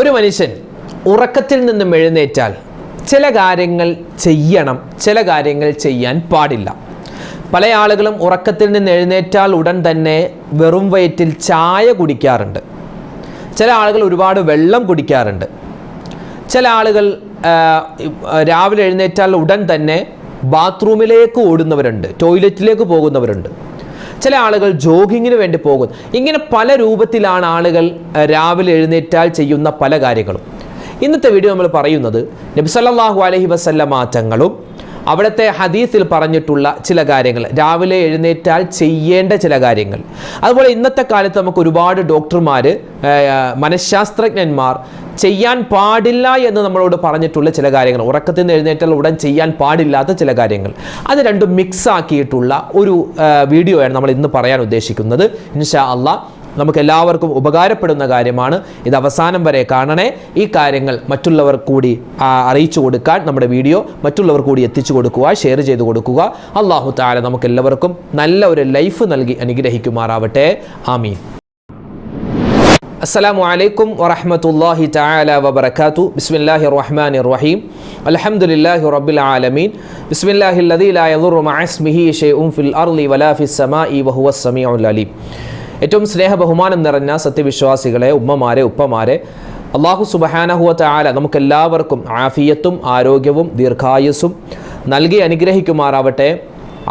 ഒരു മനുഷ്യൻ ഉറക്കത്തിൽ നിന്നും എഴുന്നേറ്റാൽ ചില കാര്യങ്ങൾ ചെയ്യണം ചില കാര്യങ്ങൾ ചെയ്യാൻ പാടില്ല. പല ആളുകളും ഉറക്കത്തിൽ നിന്ന് എഴുന്നേറ്റാൽ ഉടൻ തന്നെ വെറും വയറ്റിൽ ചായ കുടിക്കാറുണ്ട്. ചില ആളുകൾ ഒരുപാട് വെള്ളം കുടിക്കാറുണ്ട്. ചില ആളുകൾ രാവിലെ എഴുന്നേറ്റാൽ ഉടൻ തന്നെ ബാത്റൂമിലേക്ക് ഓടുന്നവരുണ്ട് ടോയ്ലറ്റിലേക്ക് പോകുന്നവരുണ്ട്. ചില ആളുകൾ ജോഗിങ്ങിന് വേണ്ടി പോകുന്നു ഇങ്ങനെ പല രൂപത്തിലാണ് ആളുകൾ രാവിലെ എഴുന്നേറ്റാൽ ചെയ്യുന്ന പല കാര്യങ്ങളും. ഇന്നത്തെ വീഡിയോ നമ്മൾ പറയുന്നത് നബിസല്ലാഹു അലഹി വസല്ലമ തങ്ങളും അവിടുത്തെ ഹദീസിൽ പറഞ്ഞിട്ടുള്ള ചില കാര്യങ്ങൾ. രാവിലെ എഴുന്നേറ്റാൽ ചെയ്യേണ്ട ചില കാര്യങ്ങൾ. അതുപോലെ ഇന്നത്തെ കാലത്ത് നമുക്ക് ഒരുപാട് ഡോക്ടർമാർ മനഃശാസ്ത്രജ്ഞന്മാർ ചെയ്യാൻ പാടില്ല എന്ന് നമ്മളോട് പറഞ്ഞിട്ടുള്ള ചില കാര്യങ്ങൾ. ഉറക്കത്തിൽ നിന്ന് എഴുന്നേറ്റാൽ ഉടൻ ചെയ്യാൻ പാടില്ലാത്ത ചില കാര്യങ്ങൾ. അത് രണ്ടും മിക്സ് ആക്കിയിട്ടുള്ള ഒരു വീഡിയോയാണ് നമ്മൾ ഇന്ന് പറയാൻ ഉദ്ദേശിക്കുന്നത്. ഇൻഷാ അള്ളാഹ് നമുക്ക് എല്ലാവർക്കും ഉപകാരപ്പെടുന്ന കാര്യമാണ്. ഇത് അവസാനം വരെ കാണണേ. ഈ കാര്യങ്ങൾ മറ്റുള്ളവർ കൂടി അറിയിച്ചു കൊടുക്കാൻ നമ്മുടെ വീഡിയോ മറ്റുള്ളവർ കൂടി എത്തിച്ചു കൊടുക്കുക ഷെയർ ചെയ്ത് കൊടുക്കുക. അള്ളാഹു താല നമുക്കെല്ലാവർക്കും നല്ല ഒരു ലൈഫ് നൽകി അനുഗ്രഹിക്കുമാറാവട്ടെ. ആമീൻ. അസ്സലാമു അലൈക്കും വറഹ്മത്തുള്ളാഹി തആല വബറകാതു ബിസ്മില്ലാഹി റഹ്മാൻ റഹീം അലഹമുല്ലാഹി റബ്ബിൽ ആലമീൻ ബിസ്മില്ലാഹി ലദീലായ ഫിൽ അർലി വലാ ഫിസ് സമാഇ വഹുവസ് സമീഉൽ അലീം. ഏറ്റവും സ്നേഹ ബഹുമാനം നിറഞ്ഞ സത്യവിശ്വാസികളെ ഉമ്മമാരെ ഉപ്പമാരെ അള്ളാഹു സുബഹാനഹുവ തആല നമുക്കെല്ലാവർക്കും ആഫിയത്തും ആരോഗ്യവും ദീർഘായുസ്സും നൽകി അനുഗ്രഹിക്കുമാറാവട്ടെ.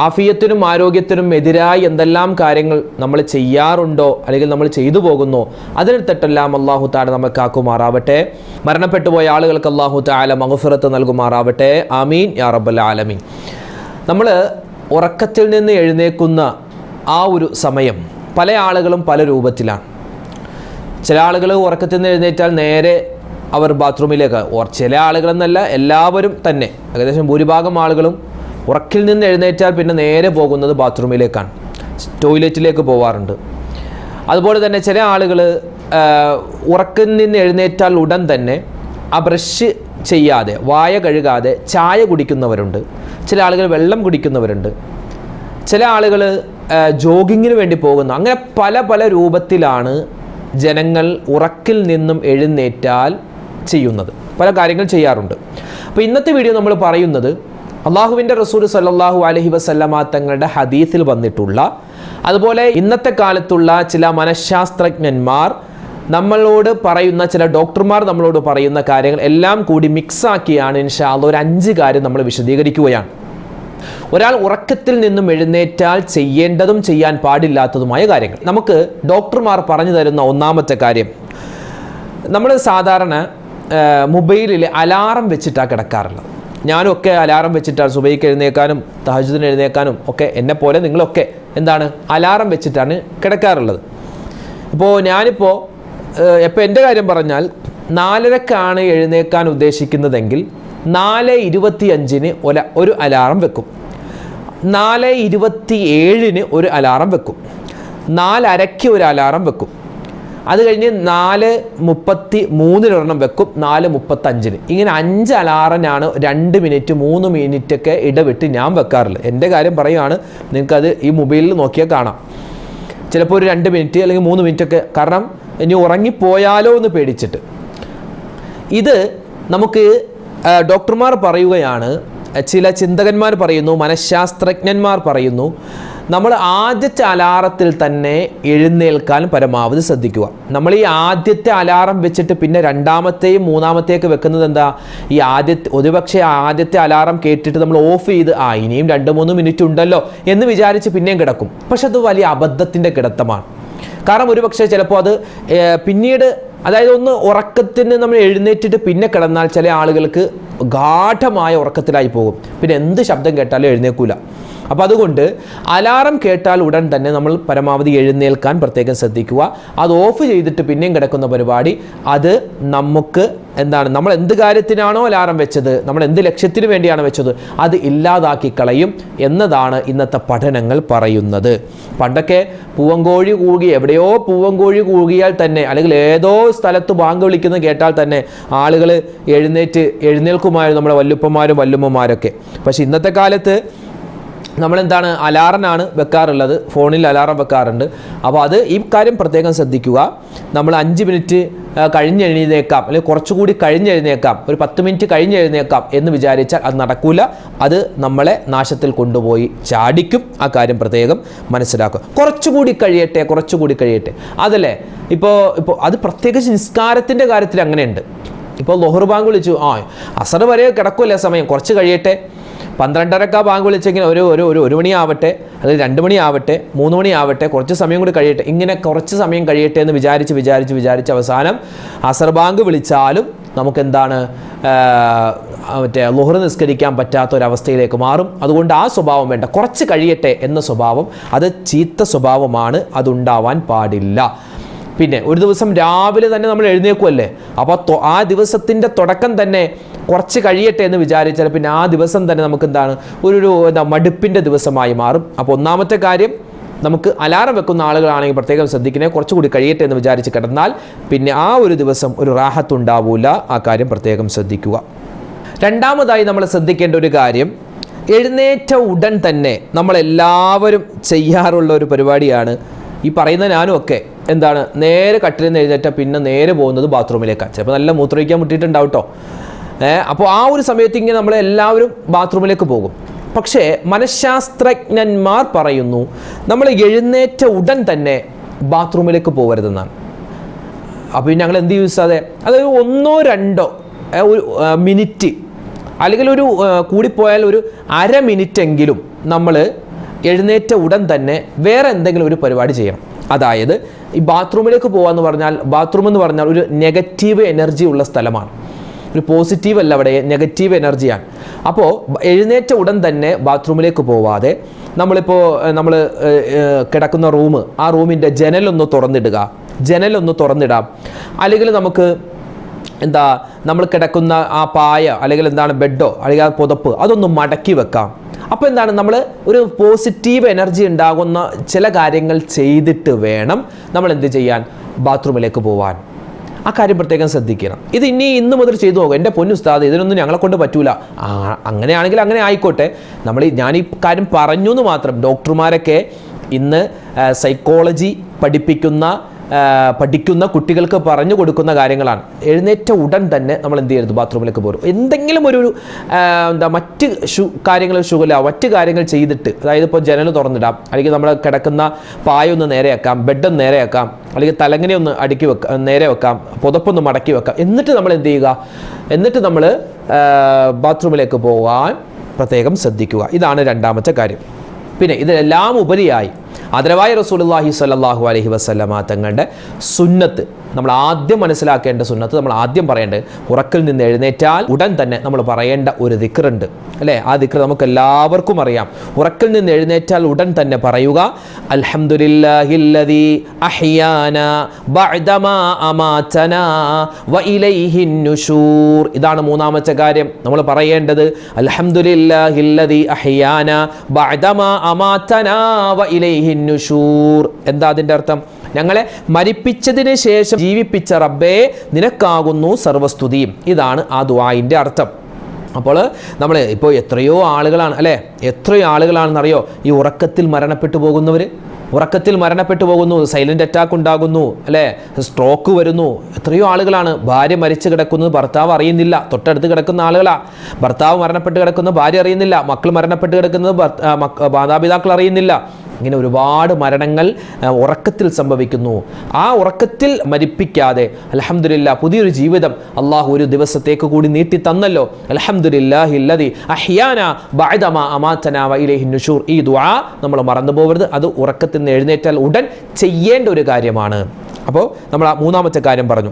ആഫിയത്തിനും ആരോഗ്യത്തിനും എതിരായി എന്തെല്ലാം കാര്യങ്ങൾ നമ്മൾ ചെയ്യാറുണ്ടോ അല്ലെങ്കിൽ നമ്മൾ ചെയ്തു പോകുന്നോ അതിന് തെട്ടെല്ലാം അള്ളാഹു താല നമുക്ക് ആക്കുമാറാവട്ടെ മരണപ്പെട്ടു പോയ ആളുകൾക്ക് അള്ളാഹു താല മഹഫിറത്ത് നൽകുമാറാവട്ടെ. അമീൻ യാ റബ്ബൽ ആലമീൻ. നമ്മൾ ഉറക്കത്തിൽ നിന്ന് എഴുന്നേക്കുന്ന ആ ഒരു സമയം പല ആളുകളും പല രൂപത്തിലാണ്. ചില ആളുകൾ ഉറക്കത്തിൽ നിന്ന് എഴുന്നേറ്റാൽ നേരെ അവർ ബാത്റൂമിലേക്ക് ചില ആളുകളെന്നല്ല എല്ലാവരും തന്നെ ഏകദേശം ഭൂരിഭാഗം ആളുകളും ഉറക്കിൽ നിന്ന് എഴുന്നേറ്റാൽ പിന്നെ നേരെ പോകുന്നത് ബാത്റൂമിലേക്കാണ് ടോയ്ലറ്റിലേക്ക് പോവാറുണ്ട്. അതുപോലെ തന്നെ ചില ആളുകൾ ഉറക്കിൽ നിന്ന് എഴുന്നേറ്റാൽ ഉടൻ തന്നെ ആ ബ്രഷ് ചെയ്യാതെ വായ കഴുകാതെ ചായ കുടിക്കുന്നവരുണ്ട് ചില ആളുകൾ വെള്ളം കുടിക്കുന്നവരുണ്ട്. ചില ആളുകൾ ജോഗിങ്ങിന് വേണ്ടി പോകുന്നു. അങ്ങനെ പല പല രൂപത്തിലാണ് ജനങ്ങൾ ഉറക്കിൽ നിന്നും എഴുന്നേറ്റാൽ ചെയ്യുന്നത്. പല കാര്യങ്ങൾ ചെയ്യാറുണ്ട്. അപ്പോൾ ഇന്നത്തെ വീഡിയോ നമ്മൾ പറയുന്നത് അള്ളാഹുവിന്റെ റസൂൽ സല്ലാഹു അലഹി വസല്ലമ തങ്ങളുടെ ഹദീസിൽ വന്നിട്ടുള്ള അതുപോലെ ഇന്നത്തെ കാലത്തുള്ള ചില മനഃശാസ്ത്രജ്ഞന്മാർ നമ്മളോട് പറയുന്ന ചില ഡോക്ടർമാർ നമ്മളോട് പറയുന്ന കാര്യങ്ങൾ എല്ലാം കൂടി മിക്സാക്കിയാണ് ഇൻഷാ ഒരു അഞ്ച് കാര്യം നമ്മൾ വിശദീകരിക്കുകയാണ്. ഒരാൾ ഉറക്കത്തിൽ നിന്നും എഴുന്നേറ്റാൽ ചെയ്യേണ്ടതും ചെയ്യാൻ പാടില്ലാത്തതുമായ കാര്യങ്ങൾ. നമുക്ക് ഡോക്ടർമാർ പറഞ്ഞു തരുന്ന ഒന്നാമത്തെ കാര്യം നമ്മൾ സാധാരണ മൊബൈലിൽ അലാറം വെച്ചിട്ടാണ് കിടക്കാറുള്ളത്. ഞാനൊക്കെ അലാറം വെച്ചിട്ടാണ് സുബൈക്ക് എഴുന്നേക്കാനും തഹജുദിന് എഴുന്നേക്കാനും ഒക്കെ എന്നെ പോലെ നിങ്ങളൊക്കെ എന്താണ് അലാറം വെച്ചിട്ടാണ് കിടക്കാറുള്ളത്. ഇപ്പോൾ ഞാനിപ്പോൾ ഇപ്പോൾ എന്റെ കാര്യം പറഞ്ഞാൽ നാലരക്കാണ് എഴുന്നേക്കാൻ ഉദ്ദേശിക്കുന്നതെങ്കിൽ നാല് ഇരുപത്തി അഞ്ചിന് ഒല ഒരു അലാറം വെക്കും. നാല് ഇരുപത്തി ഏഴിന് ഒരു അലാറം വെക്കും. നാലരയ്ക്ക് ഒരു അലാറം വെക്കും. അത് കഴിഞ്ഞ് നാല് മുപ്പത്തി മൂന്നിനൊരെണ്ണം വെക്കും. നാല് മുപ്പത്തഞ്ചിന്. ഇങ്ങനെ അഞ്ച് അലാറനാണ് രണ്ട് മിനിറ്റ് മൂന്ന് മിനിറ്റൊക്കെ ഇടവിട്ട് ഞാൻ വെക്കാറുള്ളത്. എന്റെ കാര്യം പറയുകയാണ് നിങ്ങൾക്കത് ഈ മൊബൈലിൽ നോക്കിയാൽ കാണാം. ചിലപ്പോൾ ഒരു രണ്ട് മിനിറ്റ് അല്ലെങ്കിൽ മൂന്ന് മിനിറ്റൊക്കെ കാരണം ഇനി ഉറങ്ങിപ്പോയാലോ എന്ന് പേടിച്ചിട്ട്. ഇത് നമുക്ക് ഡോക്ടർമാർ പറയുകയാണ് ചില ചിന്തകന്മാർ പറയുന്നു മനഃശാസ്ത്രജ്ഞന്മാർ പറയുന്നു നമ്മൾ ആദ്യത്തെ അലാറത്തിൽ തന്നെ എഴുന്നേൽക്കാൻ പരമാവധി ശ്രദ്ധിക്കുക. നമ്മൾ ഈ ആദ്യത്തെ അലാറം വെച്ചിട്ട് പിന്നെ രണ്ടാമത്തെയും മൂന്നാമത്തെയൊക്കെ വെക്കുന്നത് എന്താ? ഈ ആദ്യത്തെ ഒരുപക്ഷെ ആദ്യത്തെ അലാറം കേട്ടിട്ട് നമ്മൾ ഓഫ് ചെയ്ത് ആ ഇനിയും രണ്ട് മൂന്ന് മിനിറ്റ് ഉണ്ടല്ലോ എന്ന് വിചാരിച്ച് പിന്നെയും കിടക്കും. പക്ഷെ അത് വലിയ അബദ്ധത്തിന്റെ കിടത്തമാണ്. കാരണം ഒരുപക്ഷെ ചിലപ്പോൾ അത് പിന്നീട് അതായത് ഒന്ന് ഉറക്കത്തിന് നമ്മൾ എഴുന്നേറ്റിട്ട് പിന്നെ കിടന്നാൽ ചില ആളുകൾക്ക് ഗാഠമായ ഉറക്കത്തിലായി പോകും. പിന്നെ എന്ത് ശബ്ദം കേട്ടാലും എഴുന്നേക്കൂല അപ്പോൾ അതുകൊണ്ട് അലാറം കേട്ടാൽ ഉടൻ തന്നെ നമ്മൾ പരമാവധി എഴുന്നേൽക്കാൻ പ്രത്യേകം ശ്രദ്ധിക്കുക. അത് ഓഫ് ചെയ്തിട്ട് പിന്നെയും കിടക്കുന്ന പരിപാടി. അത് നമുക്ക് എന്താണ്? നമ്മൾ എന്ത് കാര്യത്തിനാണോ അലാറം വെച്ചത് നമ്മൾ എന്ത് ലക്ഷ്യത്തിന് വേണ്ടിയാണ് വെച്ചത് അത് ഇല്ലാതാക്കി കളയും എന്നതാണ് ഇന്നത്തെ പഠനങ്ങൾ പറയുന്നത്. പണ്ടൊക്കെ പൂവങ്കോഴി കൂകി എവിടെയോ പൂവങ്കോഴി കൂകിയാൽ തന്നെ അല്ലെങ്കിൽ ഏതോ സ്ഥലത്ത് ബാങ്ക് വിളിക്കുന്നത് കേട്ടാൽ തന്നെ ആളുകൾ എഴുന്നേറ്റ് എഴുന്നേൽക്കുമായിരുന്നു നമ്മുടെ വല്ലുപ്പന്മാരും വല്ലുമ്മമാരൊക്കെ. പക്ഷെ ഇന്നത്തെ കാലത്ത് നമ്മളെന്താണ് അലാറനാണ് വെക്കാറുള്ളത്? ഫോണിൽ അലാറം വെക്കാറുണ്ട്. അപ്പോൾ അത് ഈ കാര്യം പ്രത്യേകം ശ്രദ്ധിക്കുക. നമ്മൾ അഞ്ച് മിനിറ്റ് കഴിഞ്ഞ് എഴുന്നേക്കാം അല്ലെങ്കിൽ കുറച്ചുകൂടി കഴിഞ്ഞെഴുന്നേക്കാം. ഒരു പത്ത് മിനിറ്റ് കഴിഞ്ഞ് എഴുന്നേക്കാം എന്ന് വിചാരിച്ചാൽ അത് നടക്കൂല. അത് നമ്മളെ നാശത്തിൽ കൊണ്ടുപോയി ചാടിക്കും. ആ കാര്യം പ്രത്യേകം മനസ്സിലാക്കുക. കുറച്ചുകൂടി കഴിയട്ടെ കുറച്ചുകൂടി കഴിയട്ടെ. അതല്ലേ? ഇപ്പോൾ ഇപ്പോൾ അത് പ്രത്യേകിച്ച് നിസ്കാരത്തിന്റെ കാര്യത്തിൽ അങ്ങനെയുണ്ട്. ഇപ്പോൾ ലൊഹർ ബാങ്ക് വിളിച്ചു. ആ അസർ വരെ കിടക്കുമല്ലേ സമയം. കുറച്ച് കഴിയട്ടെ. പന്ത്രണ്ടരക്ക ബാങ്ക് വിളിച്ചെങ്കിൽ ഒരു ഒരു ഒരു ഒരു മണിയാവട്ടെ അല്ലെങ്കിൽ രണ്ട് മണിയാവട്ടെ മൂന്ന് മണിയാവട്ടെ കുറച്ച് സമയം കൂടി കഴിയട്ടെ ഇങ്ങനെ കുറച്ച് സമയം കഴിയട്ടെ എന്ന് വിചാരിച്ച് വിചാരിച്ച് വിചാരിച്ച് അവസാനം അസർ ബാങ്ക് വിളിച്ചാലും നമുക്കെന്താണ് മറ്റേ ലുഹർ നിസ്കരിക്കാൻ പറ്റാത്ത ഒരവസ്ഥയിലേക്ക് മാറും. അതുകൊണ്ട് ആ സ്വഭാവം വേണ്ട. കുറച്ച് കഴിയട്ടെ എന്ന സ്വഭാവം അത് ചീത്ത സ്വഭാവമാണ് അതുണ്ടാവാൻ പാടില്ല. പിന്നെ ഒരു ദിവസം രാവിലെ തന്നെ നമ്മൾ എഴുന്നേക്കുമല്ലേ അപ്പോൾ ആ ദിവസത്തിന്റെ തുടക്കം തന്നെ കുറച്ച് കഴിയട്ടെ എന്ന് വിചാരിച്ചാൽ പിന്നെ ആ ദിവസം തന്നെ നമുക്ക് എന്താണ്? ഒരു എന്താ മടുപ്പിന്റെ ദിവസമായി മാറും. അപ്പോൾ ഒന്നാമത്തെ കാര്യം നമുക്ക് അലാറം വെക്കുന്ന ആളുകളാണെങ്കിൽ പ്രത്യേകം ശ്രദ്ധിക്കണേ കുറച്ചുകൂടി കഴിയട്ടെ എന്ന് വിചാരിച്ച് കിടന്നാൽ പിന്നെ ആ ഒരു ദിവസം ഒരു റാഹത്തുണ്ടാവില്ല ആ കാര്യം പ്രത്യേകം ശ്രദ്ധിക്കുക. രണ്ടാമതായി നമ്മൾ ശ്രദ്ധിക്കേണ്ട ഒരു കാര്യം എഴുന്നേറ്റ ഉടൻ തന്നെ നമ്മളെല്ലാവരും ചെയ്യാറുള്ള ഒരു പരിപാടിയാണ്. ഈ പറയുന്ന ഞാനും ഒക്കെ. എന്താണ് നേരെ കട്ടിൽ നിന്ന് എഴുന്നേറ്റ പിന്നെ നേരെ പോകുന്നത് ബാത്റൂമിലേക്കാണ് ചിലപ്പോൾ നല്ല മൂത്രമൊഴിക്കാൻ മുട്ടിയിട്ടുണ്ടാവും കേട്ടോ അപ്പോൾ ആ ഒരു സമയത്ത് ഇങ്ങനെ നമ്മൾ എല്ലാവരും ബാത്റൂമിലേക്ക് പോകും. പക്ഷേ മനഃശാസ്ത്രജ്ഞന്മാർ പറയുന്നു നമ്മൾ എഴുന്നേറ്റ ഉടൻ തന്നെ ബാത്റൂമിലേക്ക് പോകരുതെന്നാണ്. അപ്പോൾ ഞങ്ങൾ എന്ത് യൂസ് അതെ അതായത് ഒന്നോ രണ്ടോ ഒരു മിനിറ്റ് അല്ലെങ്കിൽ ഒരു കൂടിപ്പോയാൽ ഒരു അര മിനിറ്റ് എങ്കിലും നമ്മൾ എഴുന്നേറ്റ ഉടൻ തന്നെ വേറെ എന്തെങ്കിലും ഒരു പരിപാടി ചെയ്യണം. അതായത് ഈ ബാത്റൂമിലേക്ക് പോകാന്ന് പറഞ്ഞാൽ ബാത്റൂം എന്ന് പറഞ്ഞാൽ ഒരു നെഗറ്റീവ് എനർജി ഉള്ള സ്ഥലമാണ്. ഒരു പോസിറ്റീവ് അല്ല അവിടെ നെഗറ്റീവ് എനർജിയാണ്. അപ്പോൾ എഴുന്നേറ്റ ഉടൻ തന്നെ ബാത്റൂമിലേക്ക് പോവാതെ നമ്മളിപ്പോൾ നമ്മൾ കിടക്കുന്ന റൂം ആ റൂമിന്റെ ജനലൊന്ന് തുറന്നിടുക. ജനലൊന്ന് തുറന്നിടാം. അല്ലെങ്കിൽ നമുക്ക് എന്താ നമ്മൾ കിടക്കുന്ന ആ പായ അല്ലെങ്കിൽ എന്താണ് ബെഡോ അല്ലെങ്കിൽ ആ പുതപ്പ് അതൊന്ന് മടക്കി വെക്കാം. അപ്പോൾ എന്താണ് നമ്മൾ ഒരു പോസിറ്റീവ് എനർജി ഉണ്ടാകുന്ന ചില കാര്യങ്ങൾ ചെയ്തിട്ട് വേണം നമ്മൾ എന്ത് ചെയ്യാൻ? ബാത്റൂമിലേക്ക് പോവാൻ. ആ കാര്യം പ്രത്യേകം ശ്രദ്ധിക്കണം. ഇത് ഇനി ഇന്ന് മുതൽ ചെയ്തു നോക്കും. എന്റെ പൊന്നുസ്താദ് ഇതിനൊന്നും ഞങ്ങളെ കൊണ്ട് പറ്റൂല. അങ്ങനെയാണെങ്കിൽ അങ്ങനെ ആയിക്കോട്ടെ. നമ്മൾ ഞാൻ ഈ കാര്യം പറഞ്ഞു എന്ന് മാത്രം. ഡോക്ടർമാരൊക്കെ ഇന്ന് സൈക്കോളജി പഠിപ്പിക്കുന്ന പഠിക്കുന്ന കുട്ടികൾക്ക് പറഞ്ഞു കൊടുക്കുന്ന കാര്യങ്ങളാണ്. എഴുന്നേറ്റ ഉടൻ തന്നെ നമ്മൾ എന്ത് ചെയ്യരുത്? ബാത്റൂമിലേക്ക് പോരും. എന്തെങ്കിലും ഒരു എന്താ മറ്റ് ഷു കാര്യങ്ങൾ ഷുഗല മറ്റ് കാര്യങ്ങൾ ചെയ്തിട്ട് അതായത് ഇപ്പോൾ ജനൽ തുറന്നിടാം അല്ലെങ്കിൽ നമ്മൾ കിടക്കുന്ന പായൊന്ന് നേരെയാക്കാം ബെഡൊന്ന് നേരെയാക്കാം അല്ലെങ്കിൽ തലങ്ങനെ ഒന്ന് അടുക്കി വെക്കാം നേരെ വെക്കാം പുതപ്പൊന്ന് മടക്കി വെക്കാം. എന്നിട്ട് നമ്മൾ എന്ത് ചെയ്യുക? എന്നിട്ട് നമ്മൾ ബാത്റൂമിലേക്ക് പോകാൻ പ്രത്യേകം ശ്രദ്ധിക്കുക. ഇതാണ് രണ്ടാമത്തെ കാര്യം. പിന്നെ ഇതിലെല്ലാം ഉപരിയായി ആദരവായ റസൂലുള്ളാഹി സ്വല്ലല്ലാഹു അലഹി വസ്ലമ തങ്ങളുടെ സുന്നത്ത് നമ്മൾ ആദ്യം മനസ്സിലാക്കേണ്ട സുന്നത്ത് നമ്മൾ ആദ്യം പറയേണ്ടത് ഉറക്കിൽ നിന്ന് എഴുന്നേറ്റാൽ ഉടൻ തന്നെ നമ്മൾ പറയേണ്ട ഒരു ദിക്റുണ്ട്. അല്ലേ? ആ ദിക്ർ നമുക്ക് എല്ലാവർക്കും അറിയാം. ഉറക്കിൽ നിന്ന് എഴുന്നേറ്റാൽ ഉടൻ തന്നെ പറയുക ഇതാണ് മൂന്നാമത്തെ കാര്യം. നമ്മൾ പറയേണ്ടത് എന്താ അതിന്റെ അർത്ഥം? ഞങ്ങളെ മരിപ്പിച്ചതിന് ശേഷം ജീവിപ്പിച്ച റബ്ബേ നിനക്കാകുന്നു സർവസ്തുതിയും ഇതാണ് ആ ദുവായിന്റെ അർത്ഥം. അപ്പോൾ നമ്മൾ ഇപ്പോൾ എത്രയോ ആളുകളാണ് അല്ലേ? എത്രയോ ആളുകളാണെന്നറിയോ? ഈ ഉറക്കത്തിൽ മരണപ്പെട്ടു പോകുന്നവർ ഉറക്കത്തിൽ മരണപ്പെട്ടു പോകുന്നു സൈലന്റ് അറ്റാക്ക് ഉണ്ടാകുന്നു അല്ലേ? സ്ട്രോക്ക് വരുന്നു. എത്രയോ ആളുകളാണ് ഭാര്യ മരിച്ചു കിടക്കുന്നത് ഭർത്താവ് അറിയുന്നില്ല. തൊട്ടടുത്ത് കിടക്കുന്ന ആളുകളാണ് ഭർത്താവ് മരണപ്പെട്ട് കിടക്കുന്ന ഭാര്യ അറിയുന്നില്ല. മക്കൾ മരണപ്പെട്ട് കിടക്കുന്നത് മാതാപിതാക്കൾ അറിയുന്നില്ല. ഇങ്ങനെ ഒരുപാട് മരണങ്ങൾ ഉറക്കത്തിൽ സംഭവിക്കുന്നു. ആ ഉറക്കത്തിൽ മരിപ്പിക്കാതെ അലഹമില്ല പുതിയൊരു ജീവിതം അള്ളാഹു ഒരു ദിവസത്തേക്ക് കൂടി നീട്ടി തന്നല്ലോ. അലഹമില്ലാഹില്ലതി ഈ ദുആ നമ്മൾ മറന്നു പോകരുത്. അത് ഉറക്കത്തിൽ നിന്ന് എഴുന്നേറ്റാൽ ഉടൻ ചെയ്യേണ്ട ഒരു കാര്യമാണ്. അപ്പോൾ നമ്മൾ ആ മൂന്നാമത്തെ കാര്യം പറഞ്ഞു.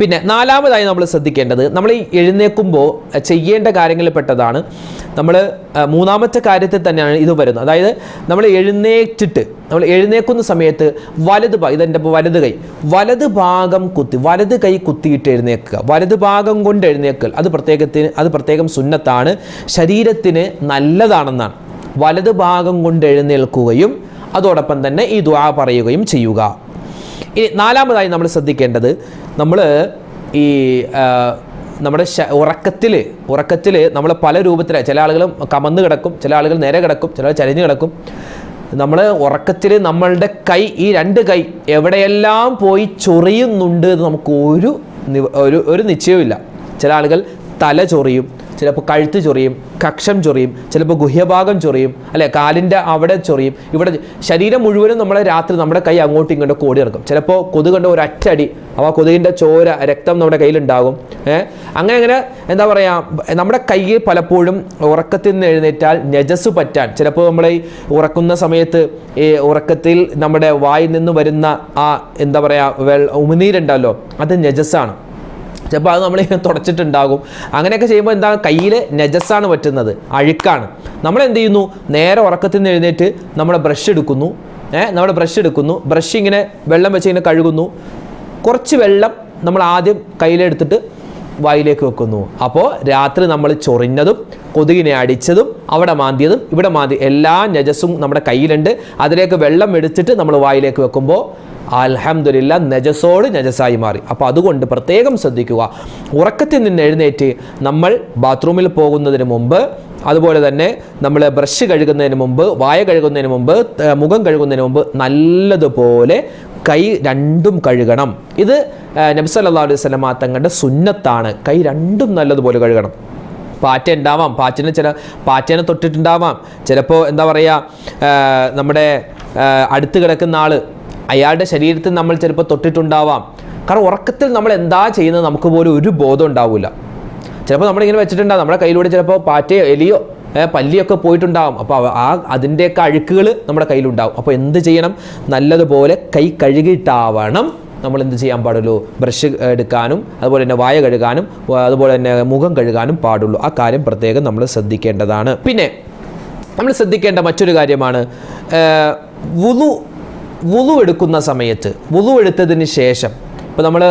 പിന്നെ നാലാമതായി നമ്മൾ ശ്രദ്ധിക്കേണ്ടത് നമ്മൾ ഈ എഴുന്നേൽക്കുമ്പോൾ ചെയ്യേണ്ട കാര്യങ്ങളിൽ പെട്ടതാണ് നമ്മൾ മൂന്നാമത്തെ കാര്യത്തിൽ തന്നെയാണ് ഇത് വരുന്നത്. അതായത് നമ്മൾ എഴുന്നേറ്റിട്ട് നമ്മൾ എഴുന്നേക്കുന്ന സമയത്ത് വലത് ഭാഗം ഇതെന്റെ വലത് കൈ വലത് ഭാഗം കുത്തി വലത് കൈ കുത്തിയിട്ട് എഴുന്നേൽക്കുക. വലത് ഭാഗം കൊണ്ട് എഴുന്നേൽക്കൽ അത് പ്രത്യേകത്തിന് അത് പ്രത്യേകം സുന്നത്താണ് ശരീരത്തിന് നല്ലതാണെന്നാണ്. വലത് ഭാഗം കൊണ്ട് എഴുന്നേൽക്കുകയും അതോടൊപ്പം തന്നെ ഈ ദ്വാ പറയുകയും ചെയ്യുക. ഇനി നാലാമതായി നമ്മൾ ശ്രദ്ധിക്കേണ്ടത് നമ്മൾ ഈ നമ്മുടെ ഉറക്കത്തിൽ ഉറക്കത്തിൽ നമ്മൾ പല രൂപത്തിൽ ചില ആളുകൾ കമന്ന് കിടക്കും ചില ആളുകൾ നേരെ കിടക്കും ചില ചരിഞ്ഞ് കിടക്കും. നമ്മൾ ഉറക്കത്തിൽ നമ്മളുടെ കൈ ഈ രണ്ട് കൈ എവിടെയെല്ലാം പോയി ചൊറിയുന്നുണ്ട് എന്ന് നമുക്ക് ഒരു ഒരു ഒരു നിശ്ചയവുമില്ല. ചില ആളുകൾ തല ചൊറിയും ചിലപ്പോൾ കഴുത്ത് ചൊറിയും കക്ഷം ചൊറിയും ചിലപ്പോൾ ഗുഹ്യഭാഗം ചൊറിയും അല്ലെ? കാലിന്റെ അവിടെ ചൊറിയും. ഇവിടെ ശരീരം മുഴുവനും നമ്മളെ രാത്രി നമ്മുടെ കൈ അങ്ങോട്ടും ഇങ്ങോട്ടും കോടി ഇറക്കും ചിലപ്പോൾ കൊതുക് കണ്ട ഒരു അറ്റടി അപ്പോൾ കൊതുകിന്റെ ചോര രക്തം നമ്മുടെ കയ്യിലുണ്ടാകും ഏഹ് അങ്ങനെ അങ്ങനെ എന്താ പറയുക നമ്മുടെ കയ്യിൽ പലപ്പോഴും ഉറക്കത്തിൽ നിന്ന് എഴുന്നേറ്റാൽ നജസ് പറ്റാൻ ചിലപ്പോൾ നമ്മൾ ഈ ഉറക്കുന്ന സമയത്ത് ഈ ഉറക്കത്തിൽ നമ്മുടെ വായിൽ നിന്ന് വരുന്ന ആ എന്താ പറയുക വെള്ള ഉമിനീരുണ്ടല്ലോ അത് നജസ്സാണ്. ചിലപ്പോൾ അത് നമ്മൾ തുടച്ചിട്ടുണ്ടാകും. അങ്ങനെയൊക്കെ ചെയ്യുമ്പോൾ എന്താ കയ്യിൽ നജസ്സാണ് പറ്റുന്നത് അഴുക്കാണ്. നമ്മൾ എന്ത് ചെയ്യുന്നു? നേരെ ഉറക്കത്തിൽ നിന്ന് എഴുന്നേറ്റ് നമ്മുടെ ബ്രഷ് എടുക്കുന്നു. ഏഹ് നമ്മുടെ ബ്രഷ് എടുക്കുന്നു. ബ്രഷ് ഇങ്ങനെ വെള്ളം വെച്ച് ഇങ്ങനെ കഴുകുന്നു. കുറച്ച് വെള്ളം നമ്മൾ ആദ്യം കയ്യിലെടുത്തിട്ട് വായിലേക്ക് വെക്കുന്നു. അപ്പോൾ രാത്രി നമ്മൾ ചൊറിഞ്ഞതും കൊതുകിനെ അടിച്ചതും അവിടെ മാന്തിയതും ഇവിടെ മാന്തി എല്ലാ നജസും നമ്മുടെ കയ്യിലുണ്ട്. അതിലേക്ക് വെള്ളം എടുത്തിട്ട് നമ്മൾ വായിലേക്ക് വെക്കുമ്പോൾ അൽഹംദുലില്ല നജസോട് നജസായി മാറി. അപ്പോൾ അതുകൊണ്ട് പ്രത്യേകം ശ്രദ്ധിക്കുക. ഉറക്കത്തിൽ നിന്ന് എഴുന്നേറ്റ് നമ്മൾ ബാത്റൂമിൽ പോകുന്നതിന് മുമ്പ് അതുപോലെ തന്നെ നമ്മൾ ബ്രഷ് കഴുകുന്നതിന് മുമ്പ് വായ കഴുകുന്നതിന് മുമ്പ് മുഖം കഴുകുന്നതിന് മുമ്പ് നല്ലതുപോലെ കൈ രണ്ടും കഴുകണം. ഇത് നബ്സല്ലാ അലൈഹി സ്വലമാ തങ്ങളുടെ സുന്നത്താണ്. കൈ രണ്ടും നല്ലതുപോലെ കഴുകണം. പാറ്റ ഉണ്ടാവാം പാറ്റിനെ ചില പാറ്റേനെ തൊട്ടിട്ടുണ്ടാവാം. ചിലപ്പോൾ എന്താ പറയുക നമ്മുടെ അടുത്ത് കിടക്കുന്ന ആൾ അയാളുടെ ശരീരത്തിൽ നമ്മൾ ചിലപ്പോൾ തൊട്ടിട്ടുണ്ടാവാം. കാരണം ഉറക്കത്തിൽ നമ്മൾ എന്താ ചെയ്യുന്നത് നമുക്ക് പോലും ഒരു ബോധം ഉണ്ടാവില്ല ചിലപ്പോൾ നമ്മളിങ്ങനെ വെച്ചിട്ടുണ്ടാകും നമ്മുടെ കയ്യിലൂടെ ചിലപ്പോൾ പാറ്റയോ എലിയോ പല്ലിയൊക്കെ പോയിട്ടുണ്ടാകും അപ്പോൾ ആ അതിന്റെയൊക്കെ അഴുക്കുകൾ നമ്മുടെ കയ്യിലുണ്ടാവും. അപ്പോൾ എന്ത് ചെയ്യണം? നല്ലതുപോലെ കൈ കഴുകിയിട്ടാവണം. നമ്മൾ എന്ത് ചെയ്യാൻ പാടുള്ളൂ? ബ്രഷ് എടുക്കാനും അതുപോലെ തന്നെ വായ കഴുകാനും അതുപോലെ തന്നെ മുഖം കഴുകാനും പാടുള്ളൂ. ആ കാര്യം പ്രത്യേകം നമ്മൾ ശ്രദ്ധിക്കേണ്ടതാണ്. പിന്നെ നമ്മൾ ശ്രദ്ധിക്കേണ്ട മറ്റൊരു കാര്യമാണ് വുളു വുളു എടുക്കുന്ന സമയത്ത് വുളു എടുത്തതിന് ശേഷം ഇപ്പോൾ നമ്മൾ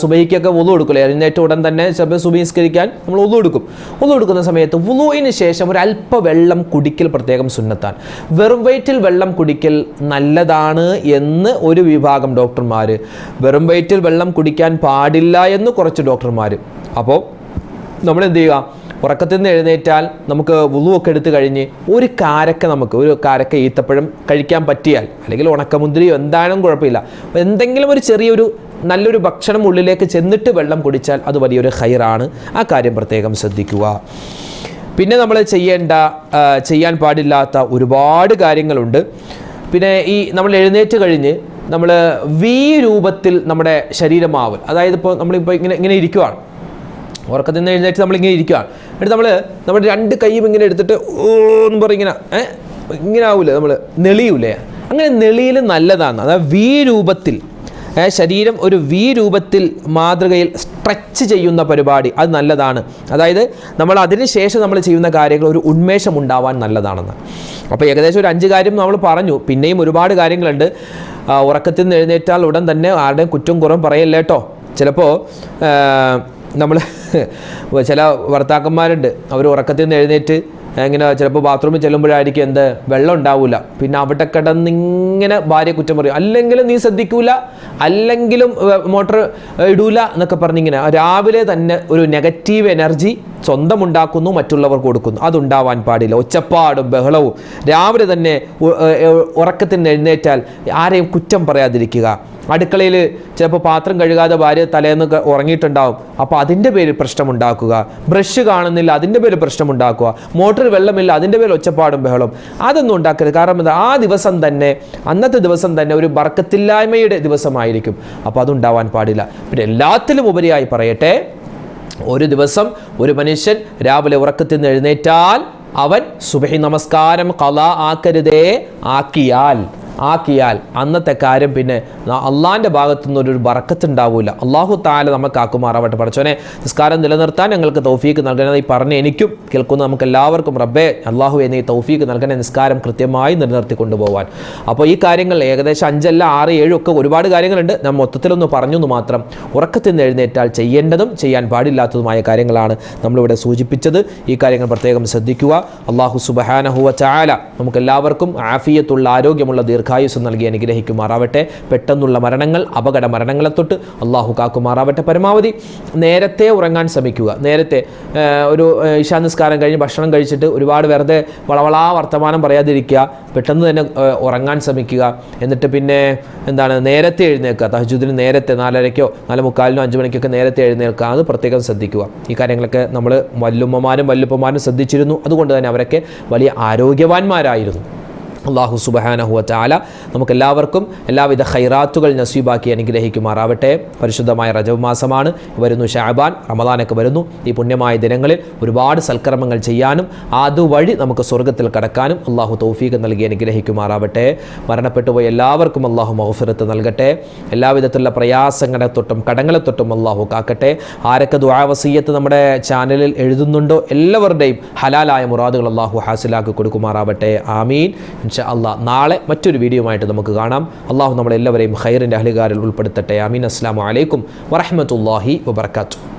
സുബഹിക്കൊക്കെ വുളു കൊടുക്കില്ലേ എഴുന്നേറ്റ ഉടൻ തന്നെ ചിലപ്പോൾ സുബഹിസ്കരിക്കാൻ നമ്മൾ വുളു എടുക്കും. വുളു എടുക്കുന്ന സമയത്ത് വുളുവിന് ശേഷം ഒരു അല്പ വെള്ളം കുടിക്കൽ പ്രത്യേകം സുന്നത്താണ്. വെറും വയറ്റിൽ വെള്ളം കുടിക്കൽ നല്ലതാണ് എന്ന് ഒരു വിഭാഗം ഡോക്ടർമാർ വെറും വയറ്റിൽ വെള്ളം കുടിക്കാൻ പാടില്ല എന്ന് കുറച്ച് ഡോക്ടർമാർ അപ്പോൾ നമ്മൾ എന്ത് ചെയ്യുക? ഉറക്കത്തിൽ നിന്ന് എഴുന്നേറ്റാൽ നമുക്ക് വുളുവൊക്കെ എടുത്തു കഴിഞ്ഞ് ഒരു കാരക്ക നമുക്ക് ഒരു കാരക്ക ഈത്തപ്പഴം കഴിക്കാൻ പറ്റിയാൽ അല്ലെങ്കിൽ ഉണക്കമുന്തിരിയോ എന്തായാലും കുഴപ്പമില്ല. എന്തെങ്കിലും ഒരു ചെറിയൊരു നല്ലൊരു ഭക്ഷണം ഉള്ളിലേക്ക് ചെന്നിട്ട് വെള്ളം കുടിച്ചാൽ അത് വലിയൊരു ഹൈറാണ് ആ കാര്യം പ്രത്യേകം ശ്രദ്ധിക്കുക. പിന്നെ നമ്മൾ ചെയ്യേണ്ട ചെയ്യാൻ പാടില്ലാത്ത ഒരുപാട് കാര്യങ്ങളുണ്ട്. പിന്നെ ഈ നമ്മൾ എഴുന്നേറ്റ് കഴിഞ്ഞ് നമ്മൾ വി രൂപത്തിൽ നമ്മുടെ ശരീരമാവൽ അതായത് ഇപ്പോൾ നമ്മളിപ്പോൾ ഇങ്ങനെ ഇങ്ങനെ ഇരിക്കുവാണ്. ഉറക്കത്തിൽ നിന്ന് എഴുന്നേറ്റ് നമ്മളിങ്ങനെ ഇരിക്കുകയാണ് എന്നിട്ട് നമ്മൾ നമ്മുടെ രണ്ട് കൈയും ഇങ്ങനെ എടുത്തിട്ട് എന്ന് പറയും ഇങ്ങനെ ഏ? ഇങ്ങനെ ആവൂലേ നമ്മൾ നെളിയൂലേ? അങ്ങനെ നെളിയിൽ നല്ലതാണ്. അതായത് വി രൂപത്തിൽ ശരീരം ഒരു വി രൂപത്തിൽ മാതൃകയിൽ സ്ട്രെച്ച് ചെയ്യുന്ന പരിപാടി അത് നല്ലതാണ്. അതായത് നമ്മൾ അതിന് ശേഷം നമ്മൾ ചെയ്യുന്ന കാര്യങ്ങൾ ഒരു ഉന്മേഷം ഉണ്ടാവാൻ നല്ലതാണെന്ന്. അപ്പോൾ ഏകദേശം ഒരു അഞ്ച് കാര്യം നമ്മൾ പറഞ്ഞു. പിന്നെയും ഒരുപാട് കാര്യങ്ങളുണ്ട്. ഉറക്കത്തിൽ നിന്ന് എഴുന്നേറ്റാൽ ഉടൻ തന്നെ ആരുടെയും കുറ്റം കുറവും പറയല്ലേ കേട്ടോ ചിലപ്പോൾ നമ്മൾ ചില ഭർത്താക്കന്മാരുണ്ട് അവർ ഉറക്കത്തിൽ നിന്ന് എഴുന്നേറ്റ് ഇങ്ങനെ ചിലപ്പോൾ ബാത്റൂമിൽ ചെല്ലുമ്പോഴായിരിക്കും എന്ത്? വെള്ളം ഉണ്ടാവില്ല പിന്നെ അവിടെ കിടന്നിങ്ങനെ ഭാര്യ കുറ്റം പറയും. അല്ലെങ്കിലും നീ ശ്രദ്ധിക്കൂല അല്ലെങ്കിലും മോട്ടർ ഇടൂല എന്നൊക്കെ പറഞ്ഞിങ്ങനെ. രാവിലെ തന്നെ ഒരു നെഗറ്റീവ് എനർജി സ്വന്തം ഉണ്ടാക്കുന്നു മറ്റുള്ളവർ കൊടുക്കുന്നു. അതുണ്ടാവാൻ പാടില്ല. ഒച്ചപ്പാടും ബഹളവും. രാവിലെ തന്നെ ഉറക്കത്തിൽ എഴുന്നേറ്റാൽ ആരെയും കുറ്റം പറയാതിരിക്കുക. അടുക്കളയിൽ ചിലപ്പോൾ പാത്രം കഴുകാതെ ഭാര്യ തലേന്ന് ഉറങ്ങിയിട്ടുണ്ടാവും. അപ്പോൾ അതിന്റെ പേരിൽ പ്രശ്നമുണ്ടാക്കുക. ബ്രഷ് കാണുന്നില്ല അതിന്റെ പേരിൽ പ്രശ്നമുണ്ടാക്കുക. മോട്ടറിൽ വെള്ളമില്ല അതിന്റെ പേരിൽ ഒച്ചപ്പാടും ബഹളം അതൊന്നും ഉണ്ടാക്കരുത്. കാരണം എന്താ ആ ദിവസം തന്നെ അന്നത്തെ ദിവസം തന്നെ ഒരു ബർക്കത്തില്ലായ്മയുടെ ദിവസമായിരിക്കും. അപ്പോൾ അതുണ്ടാവാൻ പാടില്ല. പിന്നെ എല്ലാത്തിലും ഉപരിയായി പറയട്ടെ. ഒരു ദിവസം ഒരു മനുഷ്യൻ രാവിലെ ഉറക്കത്തിൽ നിന്ന് എഴുന്നേറ്റാൽ അവൻ സുബഹി നമസ്കാരം കല ആക്കരുതേ ആക്കിയാൽ. ആക്കിയാൽ അന്നത്തെ കാര്യം പിന്നെ അള്ളാന്റെ ഭാഗത്തു നിന്ന് ഒരു ബറക്കത്തുണ്ടാവില്ല അള്ളാഹു താല നമുക്ക് ആക്കുമാറാവട്ടെ പഠിച്ചോനെ നിസ്കാരം നിലനിർത്താൻ ഞങ്ങൾക്ക് തൗഫീക്ക് നൽകണേ പറഞ്ഞ എനിക്കും കേൾക്കുന്ന നമുക്ക് എല്ലാവർക്കും റബ്ബേ അള്ളാഹു എന്നീ തൗഫീക്ക് നൽകണേ നിസ്കാരം കൃത്യമായി നിലനിർത്തി കൊണ്ടുപോകാൻ അപ്പോൾ ഈ കാര്യങ്ങൾ ഏകദേശം അഞ്ചല്ല ആറ് ഏഴും ഒക്കെ ഒരുപാട് കാര്യങ്ങളുണ്ട്. ഞാൻ മൊത്തത്തിലൊന്ന് പറഞ്ഞു എന്ന് മാത്രം ഉറക്കത്തിൽ നിന്ന് എഴുന്നേറ്റാൽ ചെയ്യേണ്ടതും ചെയ്യാൻ പാടില്ലാത്തതുമായ കാര്യങ്ങളാണ് നമ്മളിവിടെ സൂചിപ്പിച്ചത്. ഈ കാര്യങ്ങൾ പ്രത്യേകം ശ്രദ്ധിക്കുക. അള്ളാഹു സുബഹാനഹുവ ചാല നമുക്ക് എല്ലാവർക്കും ആഫിയത്തുള്ള ആരോഗ്യമുള്ള ദീർഘ ദീർഘായുസ് നൽകി അനുഗ്രഹിക്കുമാറാവട്ടെ. പെട്ടെന്നുള്ള മരണങ്ങൾ അപകട മരണങ്ങളെ തൊട്ട് അള്ളാഹു കാക്കുമാറാവട്ടെ. പരമാവധി നേരത്തെ ഉറങ്ങാൻ ശ്രമിക്കുക. നേരത്തെ ഒരു ആ, നിസ്കാരം കഴിഞ്ഞ് ഭക്ഷണം കഴിച്ചിട്ട് ഒരുപാട് വെറുതെ വളവളാ വർത്തമാനം പറയാതിരിക്കുക. പെട്ടെന്ന് തന്നെ ഉറങ്ങാൻ ശ്രമിക്കുക. എന്നിട്ട് പിന്നെ എന്താണ് നേരത്തെ എഴുന്നേൽക്കുക. തഹജുദിന് നേരത്തെ നാലരയ്ക്കോ നാല് മുക്കാലിനോ അഞ്ച് മണിക്കൊക്കെ നേരത്തെ എഴുന്നേൽക്കുക. അത് പ്രത്യേകം ശ്രദ്ധിക്കുക. ഈ കാര്യങ്ങളൊക്കെ നമ്മൾ വല്ലുമ്മമാരും വല്ലുപ്പമാരും ശ്രദ്ധിച്ചിരുന്നു. അതുകൊണ്ട് തന്നെ അവരൊക്കെ വലിയ ആരോഗ്യവാന്മാരായിരുന്നു. അള്ളാഹു സുബഹാനഹുവ ചാല നമുക്കെല്ലാവർക്കും എല്ലാവിധ ഖൈറാത്തുകൾ നസീബാക്കി അനുഗ്രഹിക്കുമാറാവട്ടെ. പരിശുദ്ധമായ റജബ് മാസമാണ്. വരുന്നു ഷാബാൻ. റമദാനൊക്കെ വരുന്നു. ഈ പുണ്യമായ ദിനങ്ങളിൽ ഒരുപാട് സൽക്കർമ്മങ്ങൾ ചെയ്യാനും അതുവഴി നമുക്ക് സ്വർഗത്തിൽ കടക്കാനും അള്ളാഹു തൗഫീഖ് നൽകി അനുഗ്രഹിക്കുമാറാവട്ടെ. മരണപ്പെട്ടുപോയ എല്ലാവർക്കും അള്ളാഹു മഹഫിറത്ത് നൽകട്ടെ. എല്ലാവിധത്തിലുള്ള പ്രയാസങ്ങളെ തൊട്ടും കടങ്ങളെ തൊട്ടും അള്ളാഹു കാക്കട്ടെ. ആരൊക്കെ ദുആവസീയത്ത് നമ്മുടെ ചാനലിൽ എഴുതുന്നുണ്ടോ എല്ലാവരുടെയും ഹലാലായ മുറാദുകൾ അള്ളാഹു ഹാസിലാക്കി കൊടുക്കുമാറാവട്ടെ. ആമീൻ. ഇൻഷാ അള്ളാ. നാളെ മറ്റൊരു വീഡിയോയുമായിട്ട് നമുക്ക് കാണാം. അള്ളാഹു നമ്മളെല്ലാവരെയും ഖൈറിന്റെ അഹ്ലുകാരിൽ ഉൾപ്പെടുത്തട്ടെ. അമീൻ അസ്സാം വലൈക്കും വറഹമത്തല്ലാഹി വബർക്കാത്തു